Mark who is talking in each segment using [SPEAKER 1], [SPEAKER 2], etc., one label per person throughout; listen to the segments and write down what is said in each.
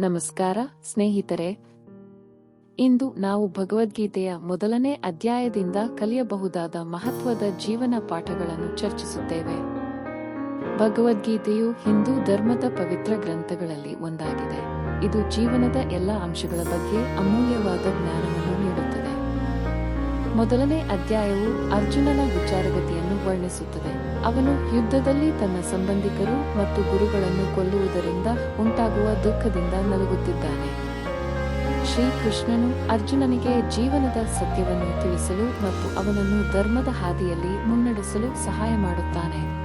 [SPEAKER 1] ನಮಸ್ಕಾರ, ಸ್ನೇಹಿತರೆ. ಇಂದು ನಾವು ಭಗವದ್ಗೀತೆಯ ಮೊದಲನೇ ಅಧ್ಯಾಯದಿಂದ ಕಲಿಯಬಹುದಾದ ಮಹತ್ವದ ಜೀವನ ಪಾಠಗಳನ್ನು ಚರ್ಚಿಸುತ್ತೇವೆ. ಭಗವದ್ಗೀತೆಯು ಹಿಂದೂ ಧರ್ಮದ ಪವಿತ್ರ ಗ್ರಂಥಗಳಲ್ಲಿ ಒಂದಾಗಿದೆ. ಇದು ಜೀವನದ ಎಲ್ಲ ಅಂಶಗಳ ಬಗ್ಗೆ ಅಮೂಲ್ಯವಾದ ಜ್ಞಾನವನ್ನು ನೀಡುತ್ತದೆ. ಮೊದಲನೇ ಅಧ್ಯಾಯವು ಅರ್ಜುನನ ವಿಚಾರಗತಿಯನ್ನು ವರ್ಣಿಸುತ್ತದೆ. ಅವನು ಯುದ್ಧದಲ್ಲಿ ತನ್ನ ಸಂಬಂಧಿಕರು ಮತ್ತು ಗುರುಗಳನ್ನು ಕೊಲ್ಲುವುದರಿಂದ ಉಂಟಾಗುವ ದುಃಖದಿಂದ ನಲುಗುತ್ತಿದ್ದಾನೆ. ಶ್ರೀಕೃಷ್ಣನು ಅರ್ಜುನನಿಗೆ ಜೀವನದ ಸತ್ಯವನ್ನು ತಿಳಿಸಲು ಮತ್ತು ಅವನನ್ನು ಧರ್ಮದ ಹಾದಿಯಲ್ಲಿ ಮುನ್ನಡೆಸಲು ಸಹಾಯ ಮಾಡುತ್ತಾನೆ.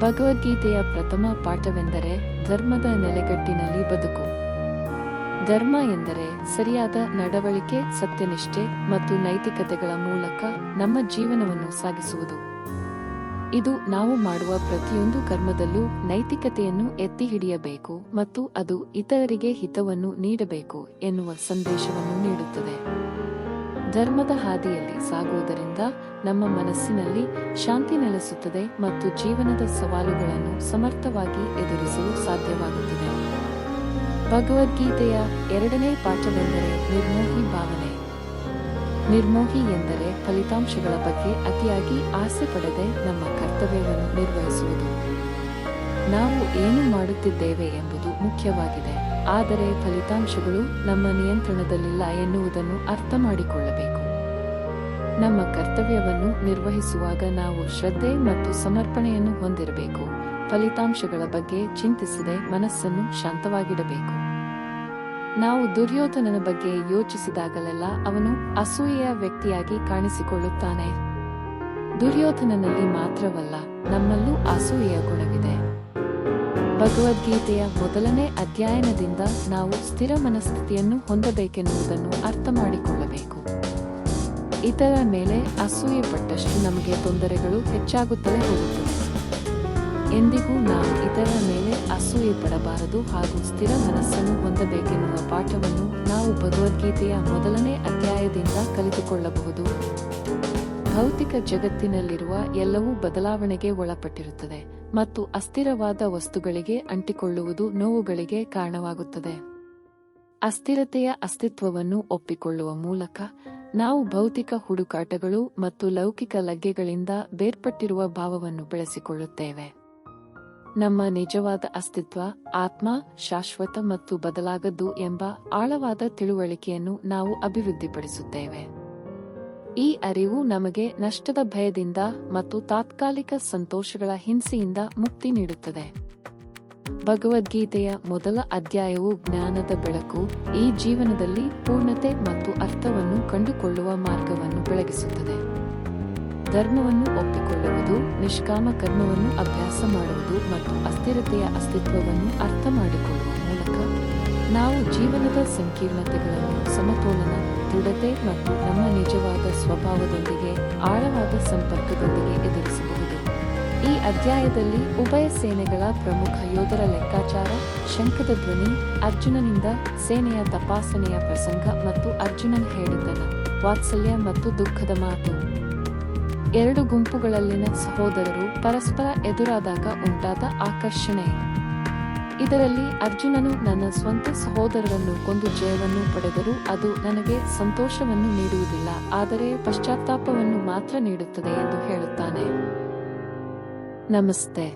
[SPEAKER 1] ಭಗವದ್ಗೀತೆಯ ಪ್ರಥಮ ಪಾಠವೆಂದರೆ ಧರ್ಮದ ನೆಲೆಗಟ್ಟಿನಲ್ಲಿ ಬದುಕು. ಧರ್ಮ ಎಂದರೆ ಸರಿಯಾದ ನಡವಳಿಕೆ, ಸತ್ಯನಿಷ್ಠೆ ಮತ್ತು ನೈತಿಕತೆಗಳ ಮೂಲಕ ನಮ್ಮ ಜೀವನವನ್ನು ಸಾಗಿಸುವುದು. ಇದು ನಾವು ಮಾಡುವ ಪ್ರತಿಯೊಂದು ಕರ್ಮದಲ್ಲೂ ನೈತಿಕತೆಯನ್ನು ಎತ್ತಿ ಹಿಡಿಯಬೇಕು ಮತ್ತು ಅದು ಇತರರಿಗೆ ಹಿತವನ್ನು ನೀಡಬೇಕು ಎನ್ನುವ ಸಂದೇಶವನ್ನು ನೀಡುತ್ತದೆ. ಧರ್ಮದ ಹಾದಿಯಲ್ಲಿ ಸಾಗುವುದರಿಂದ ನಮ್ಮ ಮನಸ್ಸಿನಲ್ಲಿ ಶಾಂತಿ ನೆಲೆಸುತ್ತದೆ ಮತ್ತು ಜೀವನದ ಸವಾಲುಗಳನ್ನು ಸಮರ್ಥವಾಗಿ ಎದುರಿಸಲು ಸಾಧ್ಯವಾಗುತ್ತದೆ. ಭಗವದ್ಗೀತೆಯ ಎರಡನೇ ಪಾಠವೆಂದರೆ ನಿರ್ಮೋಹಿ ಭಾವನೆ. ನಿರ್ಮೋಹಿ ಎಂದರೆ ಫಲಿತಾಂಶಗಳ ಬಗ್ಗೆ ಅತಿಯಾಗಿ ಆಸೆ ಪಡದೆ ನಮ್ಮ ಕರ್ತವ್ಯವನ್ನು ನಿರ್ವಹಿಸುವುದು. ನಾವು ಏನು ಮಾಡುತ್ತಿದ್ದೇವೆ ಎಂಬುದು ಮುಖ್ಯವಾಗಿದೆ. ಆದರೆ ಫಲಿತಾಂಶಗಳು ನಮ್ಮ ನಿಯಂತ್ರಣದಲ್ಲಿಲ್ಲ ಎನ್ನುವುದನ್ನು ಅರ್ಥ ಮಾಡಿಕೊಳ್ಳಬೇಕು. ನಮ್ಮ ಕರ್ತವ್ಯವನ್ನು ನಿರ್ವಹಿಸುವಾಗ ನಾವು ಶ್ರದ್ಧೆ ಮತ್ತು ಸಮರ್ಪಣೆಯನ್ನು ಹೊಂದಿರಬೇಕು. ಫಲಿತಾಂಶಗಳ ಬಗ್ಗೆ ಚಿಂತಿಸದೆ ಮನಸ್ಸನ್ನು ಶಾಂತವಾಗಿಡಬೇಕು. ನಾವು ದುರ್ಯೋಧನನ ಬಗ್ಗೆ ಯೋಚಿಸಿದಾಗಲೆಲ್ಲ ಅವನು ಅಸೂಯೆಯ ವ್ಯಕ್ತಿಯಾಗಿ ಕಾಣಿಸಿಕೊಳ್ಳುತ್ತಾನೆ. ದುರ್ಯೋಧನನಲ್ಲಿ ಮಾತ್ರವಲ್ಲ, ನಮ್ಮಲ್ಲೂ ಅಸೂಯೆಯ ಗುಣವಿದೆ. ಭಗವದ್ಗೀತೆಯ ಮೊದಲನೇ ಅಧ್ಯಯನದಿಂದ ನಾವು ಸ್ಥಿರ ಮನಸ್ಥಿತಿಯನ್ನು ಹೊಂದಬೇಕೆನ್ನುವುದನ್ನು ಅರ್ಥ ಮಾಡಿಕೊಳ್ಳಬೇಕು. ಇತರ ಮೇಲೆ ಅಸೂಯೆ ಪಟ್ಟಷ್ಟು ನಮಗೆ ತೊಂದರೆಗಳು ಹೆಚ್ಚಾಗುತ್ತಲೇ ಹೋಗುತ್ತವೆ. ಎಂದಿಗೂ ನಾವು ಇತರರ ಮೇಲೆ ಅಸೂಯೆ ಪಡಬಾರದು ಹಾಗೂ ಸ್ಥಿರ ಮನಸ್ಸನ್ನು ಹೊಂದಬೇಕೆನ್ನುವ ಪಾಠವನ್ನು ನಾವು ಭಗವದ್ಗೀತೆಯ ಮೊದಲನೇ ಅಧ್ಯಾಯದಿಂದ ಕಲಿತುಕೊಳ್ಳಬಹುದು. ಭೌತಿಕ ಜಗತ್ತಿನಲ್ಲಿರುವ ಎಲ್ಲವೂ ಬದಲಾವಣೆಗೆ ಒಳಪಟ್ಟಿರುತ್ತದೆ ಮತ್ತು ಅಸ್ಥಿರವಾದ ವಸ್ತುಗಳಿಗೆ ಅಂಟಿಕೊಳ್ಳುವುದು ನೋವುಗಳಿಗೆ ಕಾರಣವಾಗುತ್ತದೆ. ಅಸ್ಥಿರತೆಯ ಅಸ್ತಿತ್ವವನ್ನು ಒಪ್ಪಿಕೊಳ್ಳುವ ಮೂಲಕ ನಾವು ಭೌತಿಕ ಹುಡುಕಾಟಗಳು ಮತ್ತು ಲೌಕಿಕ ಲಗ್ಗೆಗಳಿಂದ ಬೇರ್ಪಟ್ಟಿರುವ ಭಾವವನ್ನು ಬೆಳೆಸಿಕೊಳ್ಳುತ್ತೇವೆ. ನಮ್ಮ ನಿಜವಾದ ಅಸ್ತಿತ್ವ, ಆತ್ಮ, ಶಾಶ್ವತ ಮತ್ತು ಬದಲಾಗದ್ದು ಎಂಬ ಆಳವಾದ ತಿಳುವಳಿಕೆಯನ್ನು ನಾವು ಅಭಿವೃದ್ಧಿಪಡಿಸುತ್ತೇವೆ. ಈ ಅರಿವು ನಮಗೆ ನಷ್ಟದ ಭಯದಿಂದ ಮತ್ತು ತಾತ್ಕಾಲಿಕ ಸಂತೋಷಗಳ ಹಿಂಸೆಯಿಂದ ಮುಕ್ತಿ ನೀಡುತ್ತದೆ. ಭಗವದ್ಗೀತೆಯ ಮೊದಲ ಅಧ್ಯಾಯವು ಜ್ಞಾನದ ಬೆಳಕು, ಈ ಜೀವನದಲ್ಲಿ ಪೂರ್ಣತೆ ಮತ್ತು ಅರ್ಥವನ್ನು ಕಂಡುಕೊಳ್ಳುವ ಮಾರ್ಗವನ್ನು ಬೆಳಗಿಸುತ್ತದೆ. ಧರ್ಮವನ್ನು ಒಪ್ಪಿಕೊಳ್ಳುವುದು, ನಿಷ್ಕಾಮ ಕರ್ಮವನ್ನು ಅಭ್ಯಾಸ ಮಾಡುವುದು ಮತ್ತು ಅಸ್ಥಿರತೆಯ ಅಸ್ತಿತ್ವವನ್ನು ಅರ್ಥ ಮಾಡಿಕೊಳ್ಳುವ ಮೂಲಕ ನಾವು ಜೀವನದ ಸಂಕೀರ್ಣತೆಗಳನ್ನು ಸಮತೋಲನ, ದೃಢತೆ ಮತ್ತು ನಮ್ಮ ನಿಜವಾದ ಸ್ವಭಾವದೊಂದಿಗೆ, ಆಳವಾದ ಸಂಪರ್ಕದೊಂದಿಗೆ ಎದುರಿಸಬಹುದು. ಈ ಅಧ್ಯಾಯದಲ್ಲಿ ಉಭಯ ಸೇನೆಗಳ ಪ್ರಮುಖ ಯೋಧರ ಲೆಕ್ಕಾಚಾರ ಶಂಖದ ಧ್ವನಿ, ಅರ್ಜುನನಿಂದ ಸೇನೆಯ ತಪಾಸಣೆಯ ಪ್ರಸಂಗ ಮತ್ತು ಅರ್ಜುನನ್ ಹೇಳಿದ್ದನ ವಾತ್ಸಲ್ಯ ಮತ್ತು ದುಃಖದ ಮಾತು. ಎರಡು ಗುಂಪುಗಳಲ್ಲಿನ ಸಹೋದರರು ಪರಸ್ಪರ ಎದುರಾದಾಗ ಉಂಟಾದ ಆಕರ್ಷಣೆ. ಇದರಲ್ಲಿ ಅರ್ಜುನನು ನನ್ನ ಸ್ವಂತ ಸಹೋದರರನ್ನು ಕೊಂದು ಜಯವನ್ನು ಪಡೆದರೂ ಅದು ನನಗೆ ಸಂತೋಷವನ್ನು ನೀಡುವುದಿಲ್ಲ, ಆದರೆ ಪಶ್ಚಾತ್ತಾಪವನ್ನು ಮಾತ್ರ ನೀಡುತ್ತದೆ ಎಂದು ಹೇಳುತ್ತಾನೆ. ನಮಸ್ತೆ.